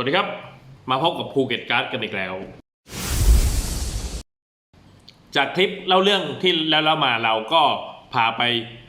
สวัสดีครับ มาพบกับภูเก็ตการ์ดกันอีกแล้ว จากคลิปเล่าเรื่องที่แล้วเรามาเราก็ พาไป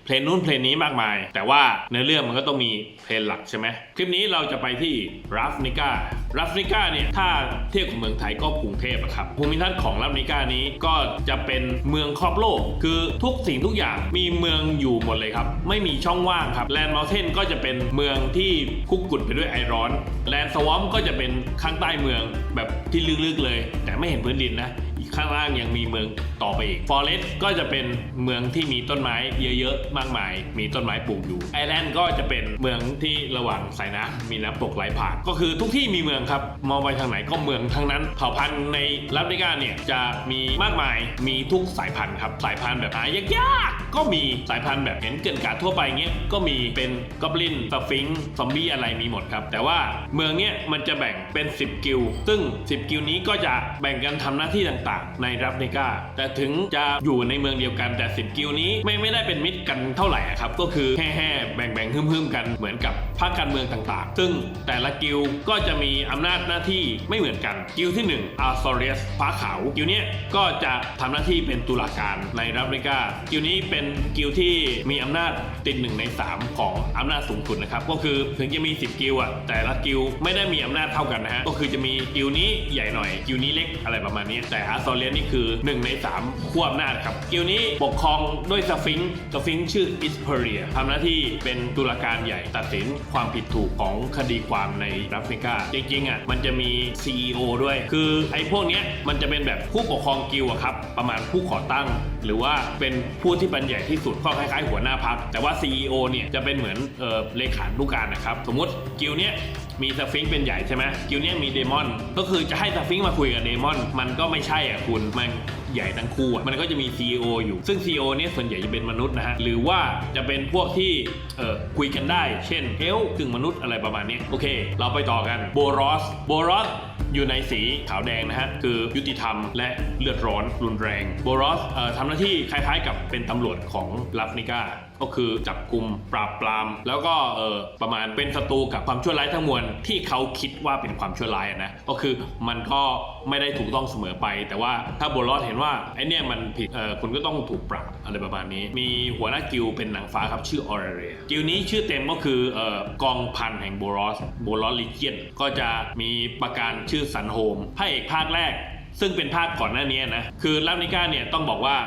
เพลงนู้นเพลงนี้มากมาย แต่ว่าเนื้อเรื่องมันก็ต้องมีเพลงหลักใช่ไหมคลิปนี้เราจะไปที่รัฟนิก้ารัฟนิก้าเนี่ยถ้าเทียบกับเมืองไทยก็กรุงเทพอะครับภูมิทัศน์ของรัฟนิก้านี้ก็จะเป็นเมืองครอบโลก คือทุกสิ่งทุกอย่างมีเมืองอยู่หมดเลยครับ ไม่มีช่องว่างครับแลนด์มอลเทนก็จะเป็นเมืองที่คุกกุ่นไปด้วยไอร้อนแลนด์สวอมก็จะเป็นข้างใต้เมืองแบบที่ลึกๆเลย แต่ไม่เห็นพื้นดินนะ ข้างล่างยังมีเมืองต่อไปอีกฟอเรสต์ก็จะเป็นเมืองที่มีต้นไม้เยอะๆ มากมาย มีต้นไม้ปลูกอยู่ไอแลนด์ก็จะเป็นเมืองที่ระหว่างสายน้ำมีน้ำตกไหลผ่าน ก็คือทุกที่มีเมืองครับ มองไปทางไหนก็เมืองทั้งนั้นเผ่าพันธุ์ในรัฐนิกาเนี่ยจะมีมากมายมีทุกสายพันธุ์ครับสายพันธุ์แบบหายากๆก็มีสายพันธุ์แบบเห็นเกินกาดทั่วไปเงี้ยก็มีเป็นกอบลินสฟิงค์ซอมบี้อะไรมีหมดครับ แต่ว่าเมืองเนี้ยมันจะแบ่งเป็น 10 กิลซึ่ง 10 กิลนี้ก็จะแบ่งกันทำหน้าที่ต่างในรับเนกาแต่ถึงจะอยู่ในเมืองเดียวกันแต่10กิลนี้ไม่ไม่ได้เป็นมิตรกันเท่าไหร่ครับก็คือแห่ๆแบ่งๆฮึ่มๆกันเหมือนกับภาคการเมืองต่างๆ ซึ่งแต่ละกิลก็จะมีอำนาจหน้าที่ไม่เหมือนกันกิลที่1 a r t h o r i u s ฟ้าขาวกิลเนี้ยก็จะทำหน้าที่เป็นตุลาการในรับเนกากิลนี้เป็นกิลที่มีอำนาจติดหนึ่งใน 3 ของอำนาจสูงสุดนะครับก็คือถึงจะมี 10 กิลด์อะแต่ละกิลไม่ได้มีอำนาจเท่ากันนะฮะก็คือจะมีกิลนี้ใหญ่หน่อยกิลนี้เล็กอะไรประมาณนี้แต่อาร์ซอเลียนนี่คือ 1 ใน 3ขั้วอำนาจครับกิลนี้ปกครองด้วยสฟิงค์สฟิงค์ชื่ออิสเพเรียทำหน้าที่เป็นตุลาการใหญ่ตัดสินความผิดถูกของคดีความในรัฟริกา จริงๆอะมันจะมี CEO ด้วย คือไอ้พวกเนี้ยมันจะเป็นแบบผู้ปกครองกิลอะครับ ประมาณผู้ก่อตั้ง หรือว่าเป็นผู้ที่เป็นใหญ่ที่สุดก็คล้ายๆหัวหน้าพักแต่ว่า CEO เนี่ยจะเป็นเหมือนเออเลขานุการนะครับ สมมติกิลเนี้ย มีสฟิงค์เป็นใหญ่ใช่ไหมกิลเนี้ยมีเดมอน ก็คือจะให้สฟิงค์มาคุยกับเดมอน มันก็ไม่ใช่อะคุณมันใหญ่ทั้งคู่มันก็จะมี CEO อยู่ ซึ่ง CEO เนี่ยส่วนใหญ่จะเป็นมนุษย์นะฮะ หรือว่าจะเป็นพวกที่เอ่อคุยกันได้ เช่นเอลกึ่งมนุษย์อะไรประมาณนี้ โอเค เราไปต่อกันโบรอสโบรอสอยู่ในสีขาวแดงนะฮะ คือยุติธรรมและเลือดร้อนรุนแรงโบรอสเอ่อทำหน้าที่คล้ายๆกับเป็นตำรวจของลัฟนิก้า ก็คือจับกลุ่มปราบปราม แล้วก็เออประมาณเป็นศัตรูกับความชั่วร้ายทั้งมวลที่เขาคิดว่าเป็นความชั่วร้ายอะนะก็คือมันก็ไม่ได้ถูกต้องเสมอไป แต่ว่าถ้าโบลอสเห็นว่าไอเนี่ยมันผิดเออคุณก็ต้องถูกปรับอะไรประมาณนี้ มีหัวหน้ากิลเป็นหนางฟ้าครับชื่อออร์เรียกิลนี้ชื่อเต็มก็คือเออกองพันแห่งโบลอสโบลอสลิเจียนก็จะมีประการชื่อสันโฮมพระเอกภาคแรก ซึ่งเป็นภาคก่อนหน้านี้นะ คือลานิก้าเนี่ยต้องบอกว่า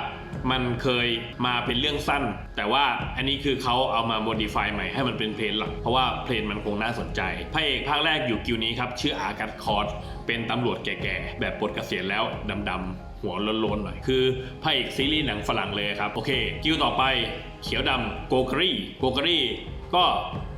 มันเคยมาเป็นเรื่องสั้น แต่ว่าอันนี้คือเขาเอามาโมดิฟายใหม่ให้มันเป็นเพลงหลัก เพราะว่าเพลงมันคงน่าสนใจ พระเอกภาคแรกอยู่กิวนี้ครับ ชื่ออากัตคอร์สเป็นตำรวจแก่ๆ แบบปลดเกษียณแล้วดำๆ หัวโลนๆหน่อย คือพระเอกซีรีส์หนังฝรั่งเลยครับ โอเค กิวต่อไปเขียวดำโกกรีโกกรีก็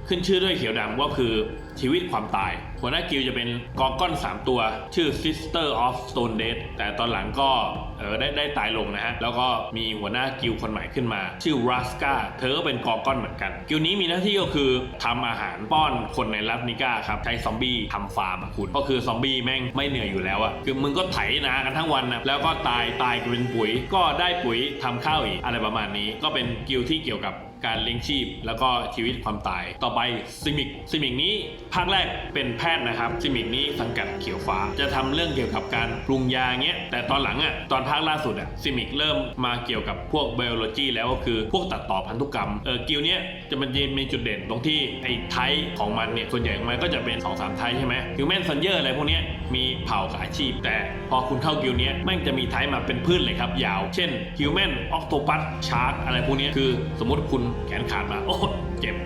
ขึ้นชื่อด้วยเขียวดำก็คือชีวิตความตาย หัวหน้ากิลจะเป็นกอก้อน 3 ตัว ชื่อ Sister of Stone Dead แต่ตอนหลังก็เออได้ได้ตายลงนะฮะ แล้วก็มีหัวหน้ากิลคนใหม่ขึ้นมา ชื่อ Raska เธอก็เป็นกอก้อนเหมือนกัน กิลนี้มีหน้าที่ก็คือทำอาหารป้อนคนในรัฐนิก้าครับ ใช้ซอมบี้ทำฟาร์มอะคุณ ก็คือซอมบี้แม่งไม่เหนื่อยอยู่แล้วอะคือมึงก็ไถนากันทั้งวันนะแล้วก็ตายตายกันเป็นปุ๋ย ก็ได้ปุ๋ยทำข้าวอีกอะไรประมาณนี้ ก็เป็นกิลที่เกี่ยวกับ การเลี้ยงชีพ แล้วก็ชีวิตความตาย ต่อไปซิมิกซิมิกนี้ภาคแรกเป็นแพทย์นะครับซิมิกนี้สังกัดเขียวฟ้า จะทำเรื่องเกี่ยวกับการปรุงยาเงี้ยแต่ตอนหลังอะตอนภาคล่าสุดอะซิมิกเริ่มมาเกี่ยวกับพวกไบโอโลจีแล้วก็คือพวกตัดต่อพันธุกรรมเออกิลเนี้ยจะมันมีจุดเด่นตรงที่ไอ้ไทป์ของมันเนี่ยส่วนใหญ่ของมันก็จะเป็น2อสามไทป์ใช่ไหมฮิวแมนซันเยอร์อะไรพวกเนี้ยมีเผ่ากับอาชีพ แต่พอคุณเข้ากิลเนี้ยแม่งจะมีไทป์มาเป็นพืชเลยครับยาว เช่นฮิวแมนออกโตปัสชาร์กอะไรพวกนี้คือสมมติคุณแขนขาดมา โอ้เจ็บ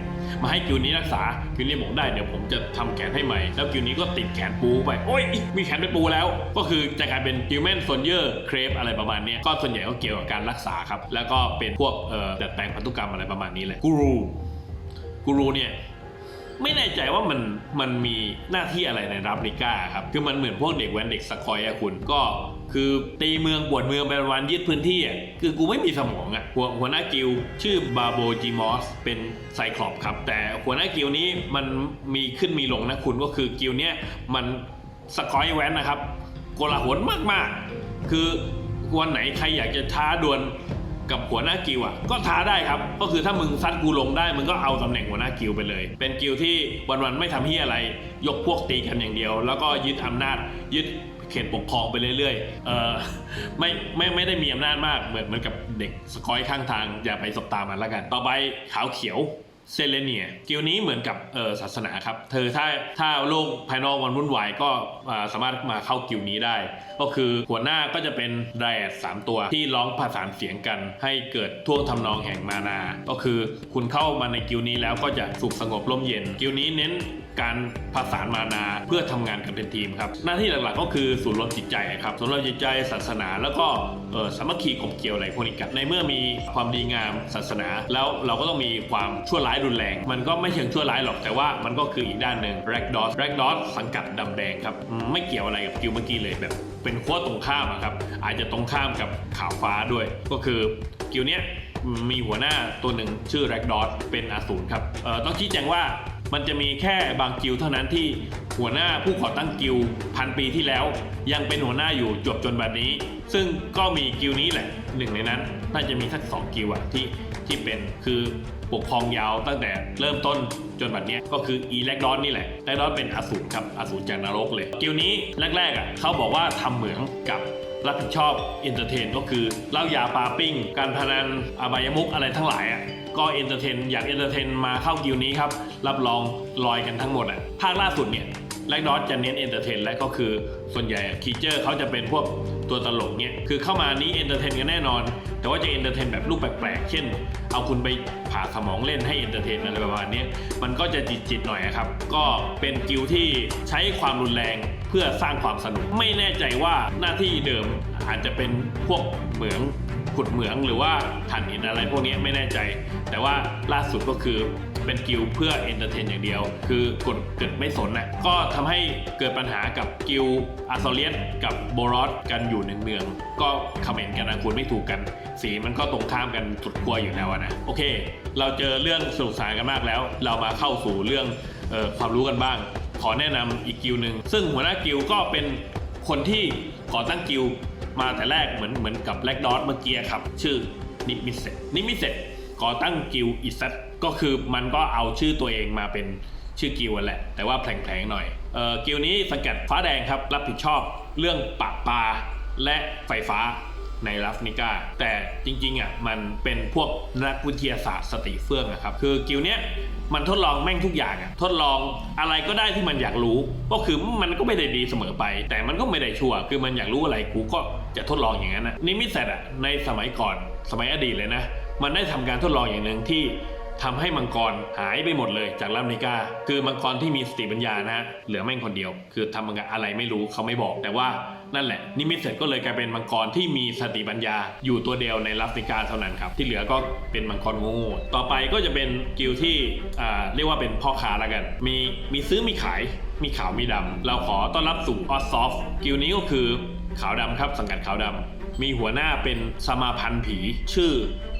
มาให้กิวนี้รักษากิวนี้บอกได้เดี๋ยวผมจะทำแขนให้ใหม่ แล้วกิวนี้ก็ติดแขนปูไป โอ้ย มีแขนเป็นปูแล้ว ก็คือจะกลายเป็นกิวแมนโซนเยอร์เครปอะไรประมาณนี้ก็ส่วนใหญ่ก็เกี่ยวกับการรักษาครับ แล้วก็เป็นพวกเอ่อดัดแปลงพันธุกรรมอะไรประมาณนี้เลยกูรูกูรูเนี่ย ไม่แน่ใจว่ามันมันมีหน้าที่อะไรในรับริก้าครับ คือมันเหมือนพวกเด็กแว้นเด็กสกอยอะคุณก็คือตีเมืองปวดเมืองไปวันยึดพื้นที่อะคือกูไม่มีสมองอะหัวหัวหน้ากิลชื่อบาโบจิมอสเป็นไซคลอปครับ แต่หัวหน้ากิลนี้มันมีขึ้นมีลงนะคุณก็คือกิลเนี้ยมันสกอยแว้นนะครับโกลาหลมากๆ คือวันไหนใครอยากจะท้าดวล กับหัวหน้ากิวอะก็ท้าได้ครับ ก็คือถ้ามึงซัดกูลงได้มึงก็เอาตำแหน่งหัวหน้ากิวไปเลย เป็นกิวที่วันๆไม่ทำเฮียอะไร ยกพวกตีกันอย่างเดียว แล้วก็ยึดอำนาจยึดเขตปกครองไปเรื่อยๆ เออไม่ไม่ไม่ได้มีอำนาจมากเหมือนเหมือนกับเด็กสกอยข้างทางอย่าไปสบตามันแล้วกัน ต่อไปขาวเขียว เซเลเนียกิลนี้เหมือนกับศาสนาครับ เธอถ้าถ้าโลกภายนอกมันวุ่นวายก็สามารถมาเข้ากิลนี้ได้ ก็คือหัวหน้าก็จะเป็นไดแอดสามตัวที่ร้องประสานเสียงกัน ให้เกิดท่วงทำนองแห่งมานา ก็คือคุณเข้ามาในกิลนี้แล้วก็จะสุขสงบร่มเย็น กิลนี้เน้น การประสานมานาเพื่อทำงานกันเป็นทีมครับ หน้าที่หลักๆก็คือศูนย์รวมจิตใจครับศูนย์รวมจิตใจศาสนา แล้วก็สามัคคีกลมเกลียวอะไรพวกนี้กันในเมื่อมีความดีงามศาสนา แล้วเราก็ต้องมีความชั่วร้ายรุนแรง มันก็ไม่เชิงชั่วร้ายหรอกแต่ว่ามันก็คืออีกด้านหนึ่งแร็กดอสแร็กดอสสังกัดดำแดงครับไม่เกี่ยวอะไรกับกิลเมื่อกี้เลยแบบเป็นขั้วตรงข้ามครับอาจจะตรงข้ามกับข่าวฟ้าด้วย ก็คือกิลเนี้ยมีหัวหน้าตัวหนึ่งชื่อแร็กดอสเป็นอสูรครับต้องชี้แจงว่า มันจะมีแค่บางกิลเท่านั้นที่หัวหน้าผู้ก่อตั้งกิลพันปีที่แล้ว ยังเป็นหัวหน้าอยู่จบจนแบบนี้ ซึ่งก็มีกิลนี้แหละ หนึ่งในนั้น น่าจะมีสักสองกิลอะที่ที่เป็นคือปกครองยาวตั้งแต่เริ่มต้นจนบัดเนี้ยก็คืออีแลกดอนนี่แหละแลกดอนเป็นอสูรครับอสูรจากนรกเลย กิลนี้แรกๆอะเขาบอกว่าทำเหมืองกับรับผิดชอบเอนเตอร์เทนก็คือเล้ายาปาปิ้ง การพนันอบายมุกอะไรทั้งหลายอะก็เอนเตอร์เทนอยากเอนเตอร์เทนมาเข้ากิลนี้ครับรับรองลอยกันทั้งหมดอะภาคล่าสุดเนี่ย แลกดอสจะเน้นเอนเตอร์เทนและก็คือส่วนใหญ่คีเจอร์เขาจะเป็นพวกตัวตลกเนี่ยคือเข้ามานี้เอนเตอร์เทนกันแน่นอน แต่ว่าจะเอนเตอร์เทนแบบรูปแปลกๆ เช่น เอาคุณไปผ่าสมองเล่นให้เอนเตอร์เทนอะไรประมาณนี้มันก็จะจิตๆหน่อยครับ ก็เป็นกิลที่ใช้ความรุนแรงเพื่อสร้างความสนุก ไม่แน่ใจว่าหน้าที่เดิมอาจจะเป็นพวกเหมือง ขุดเหมืองหรือว่าถ่านหินอะไรพวกนี้ไม่แน่ใจ แต่ว่าล่าสุดก็คือเป็นกิลเพื่อเอนเตอร์เทนอย่างเดียว คือกดเกิดไม่สนนะก็ทำให้เกิดปัญหากับกิลอาร์โซเลียสกับโบรอสกันอยู่เนืองๆก็คอมเมนต์กันนะคุณไม่ถูกกัน สีมันก็ตรงข้ามกันสุดขั้วอยู่แล้วนะโอเค เราเจอเรื่องสนุกสนานกันมากแล้ว เรามาเข้าสู่เรื่องออความรู้กันบ้าง ขอแนะนำอีกกิลหนึ่งซึ่งหัวหน้ากิลก็เป็นคนที่ก่อตั้งกิล มาแต่แรกเหมือนเหมือนกับแ a กดอทเมื่อกี้ครับ ชื่อนิมิเซนิมิเซก่อตั้งกิลอิซัตก็คือมันก็เอาชื่อตัวเองมาเป็นชื่อกิลแหละ แต่ว่าแผลงๆหน่อยเอ่อกิลนี้สังกัดฟ้าแดงครับรับผิดชอบเรื่องปราบปลาและไฟฟ้า ในรัฟนิก้าแต่จริงๆอะมันเป็นพวกนักวิทยาศาสตร์สติเฟื่องอะครับ คือกิลเนี้ยมันทดลองแม่งทุกอย่างอะทดลองอะไรก็ได้ที่มันอยากรู้ ก็คือมันก็ไม่ได้ดีเสมอไป แต่มันก็ไม่ได้ชัวร์คือมันอยากรู้อะไรกูก็จะทดลองอย่างนั้นนะนิมิตเซตอะในสมัยก่อนสมัยอดีตเลยนะ มันได้ทำการทดลองอย่างหนึ่งที่ทำให้มังกรหายไปหมดเลยจากลานิก้าคือมังกรที่มีสติปัญญานะเหลือแม่งคนเดียว คือทำมังกรอะไรไม่รู้เขาไม่บอกแต่ว่า นั่นแหละ นิมิตเสร็จก็เลยกลายเป็นมังกรที่มีสติปัญญา อยู่ตัวเดียวในลานิก้าเท่านั้นครับ ที่เหลือก็เป็นมังกรโงูต่อไปก็จะเป็นกิลที่อ่าเรียกว่าเป็นพ่อค้าแล้วกัน มีมีซื้อมีขาย มีขาวมีดำเราขอต้อนรับสู่ออสซอฟกิลนี้ก็คือขาวดำครับสังกัดขาวดำ มีหัวหน้าเป็นสมาพันธ์ผี ชื่อ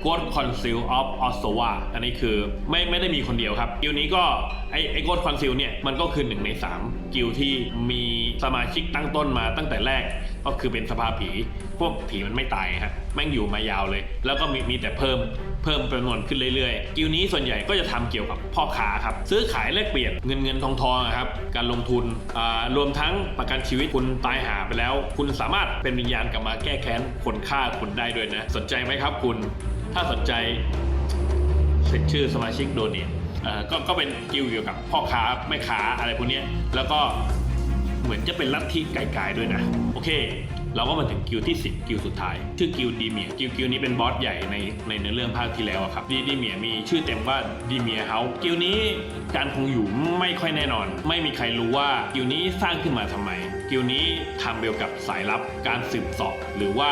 God Council of o s s o w a อันนี้คือไม่ไม่ได้มีคนเดียวครับกิลนี้ก็ไอไอ God Council เนี่ยมันก็คือหนึ่งใน 3 กิลที่มีสมาชิกตั้งต้นมาตั้งแต่แรกก็คือเป็นสภาผี พวกผีมันไม่ตายฮะแม่งอยู่มายาวเลย แล้วก็มีมีแต่เพิ่ม เพิ่มจำนวนขึ้นเรื่อยๆ กิลนี้ส่วนใหญ่ก็จะทำเกี่ยวกับพ่อค้าครับ ซื้อขายแลกเปลี่ยนเงินเงินทองทองครับ การลงทุนรวมทั้งประกันชีวิตคุณตายหาไปแล้ว คุณสามารถเป็นวิญญาณกลับมาแก้แค้นคนฆ่าคุณได้ด้วยนะ สนใจไหมครับคุณ ถ้าสนใจเซ็นชื่อสมาชิกโดเนทอ่าก็ก็เป็นกิลเกี่ยวกับพ่อค้าแม่ค้าอะไรพวกนี้แล้วก็เหมือนจะเป็นลัทธิไกลๆด้วยนะ โอเค เราก็มาถึงกิลที่ 10 กิลสุดท้าย ชื่อกิลดีเมียกิลกิลนี้เป็นบอสใหญ่ในในเนื้อเรื่องภาคที่แล้วครับดีดีเมียมีชื่อเต็มว่าดีเมียเฮากิลนี้การคงอยู่ไม่ค่อยแน่นอน ไม่มีใครรู้ว่ากิลนี้สร้างขึ้นมาทำไม กิลนี้ทำเกี่ยวกับสายลับการสืบสอบหรือว่า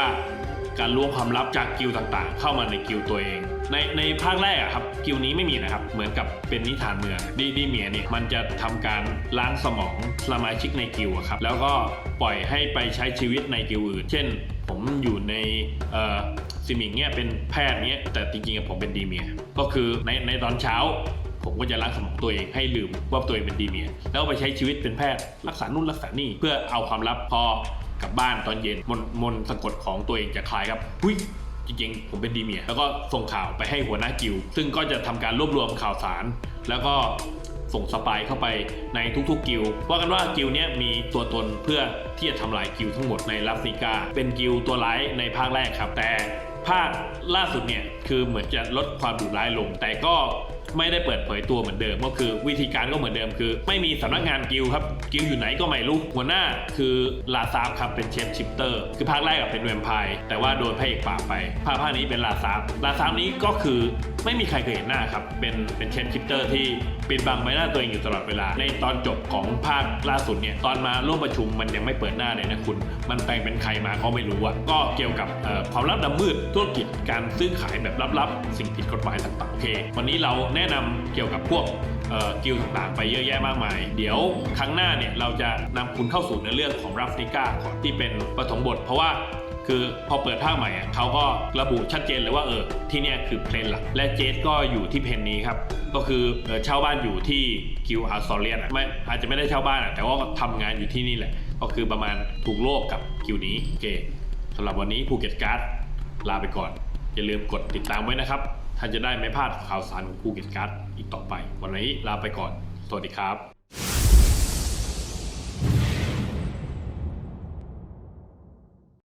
การล้วงความลับจากกิลต่างๆ เข้ามาในกิลตัวเอง ในในภาคแรกอะครับกิลนี้ไม่มีนะครับ เหมือนกับเป็นนิทานเมืองดีดีเมียเนี่ยมันจะทำการล้างสมองสมาชิกในกิลด์อะครับแล้วก็ปล่อยให้ไปใช้ชีวิตในกิลอื่น เช่น ผมอยู่ในเอ่อซิมิงเนี่ยเป็นแพทย์เนี่ยแต่จริงๆผมเป็นดีเมีย ก็คือในในตอนเช้าผมก็จะล้างสมองตัวเองให้ลืมว่าตัวเองเป็นดีเมีย แล้วไปใช้ชีวิตเป็นแพทย์รักษานู่นรักษานี่เพื่อเอาความลับพอ กลับบ้านตอนเย็นมนมนสะกดของตัวเองจะคลายครับหุยจริงๆ ผมเป็นดีเมีย แล้วก็ส่งข่าวไปให้หัวหน้ากิลซึ่งก็จะทำการรวบรวมข่าวสาร แล้วก็ส่งสปายเข้าไปในทุกๆกิลว่ากันว่ากิลเนี้ยมีตัวตนเพื่อที่จะทำลายกิลทั้งหมดในลัฟริกา เป็นกิลตัวร้ายในภาคแรกครับ แต่ภาคล่าสุดเนี่ยคือเหมือนจะลดความดุร้ายลง แต่ก็ ไม่ได้เปิดเผยตัวเหมือนเดิม ก็คือวิธีการก็เหมือนเดิมคือ ไม่มีสำนักงานกิลครับกิลอยู่ไหนก็ไม่รู้หัวหน้าคือลาซาฟครับเป็นเชฟชิปเตอร์ คือภาคแรกกับเป็นแวมไพร์แต่ว่าโดนพระเอกป่าบไปภาคภาคนี้เป็นลาซาฟลาซาฟนี้ก็คือไม่มีใครเคยเห็นหน้าครับเป็นเป็นเชฟชิปเตอร์ที่ปิดบังใบหน้าตัวเองอยู่ตลอดเวลา ในตอนจบของภาคล่าสุดเนี่ยตอนมาร่วมประชุมมันยังไม่เปิดหน้าเลยนะคุณ มันแปลงเป็นใครมาก็ไม่รู้อะก็เกี่ยวกับความลับดำมืดธุรกิจการซื้อขายแบบลับๆ สิ่งผิดกฎหมายต่างๆโอเค วันนี้เราแนะนำเกี่ยวกับพวกกิลต่างๆไปเยอะแยะมากมาย เดี๋ยวครั้งหน้าเนี่ยเราจะนำคุณเข้าสู่ในเรื่องของรัฟนิก้าที่เป็นปฐมบท เพราะว่าคือพอเปิดภาคใหม่อะเขาก็ระบุชัดเจนเลยว่าเออที่เนี่ยคือเพลนหลัก และเจสก็อยู่ที่เพนนี้ครับ ก็คือเช่าบ้านอยู่ที่กิลอาร์ซอเลียนไม่อาจจะไม่ได้เช่าบ้านอะแต่ว่าทำงานอยู่ที่นี่แหละ ก็คือประมาณถูกโลกกับกิลนี้โอเคสำหรับวันนี้ภูเก็ตการ์ดลาไปก่อน อย่าลืมกดติดตามไว้นะครับ ท่านจะได้ไม่พลาดข่าวสารของภูเก็ตการ์ดอีกต่อไป วันนี้ลาไปก่อน สวัสดีครับ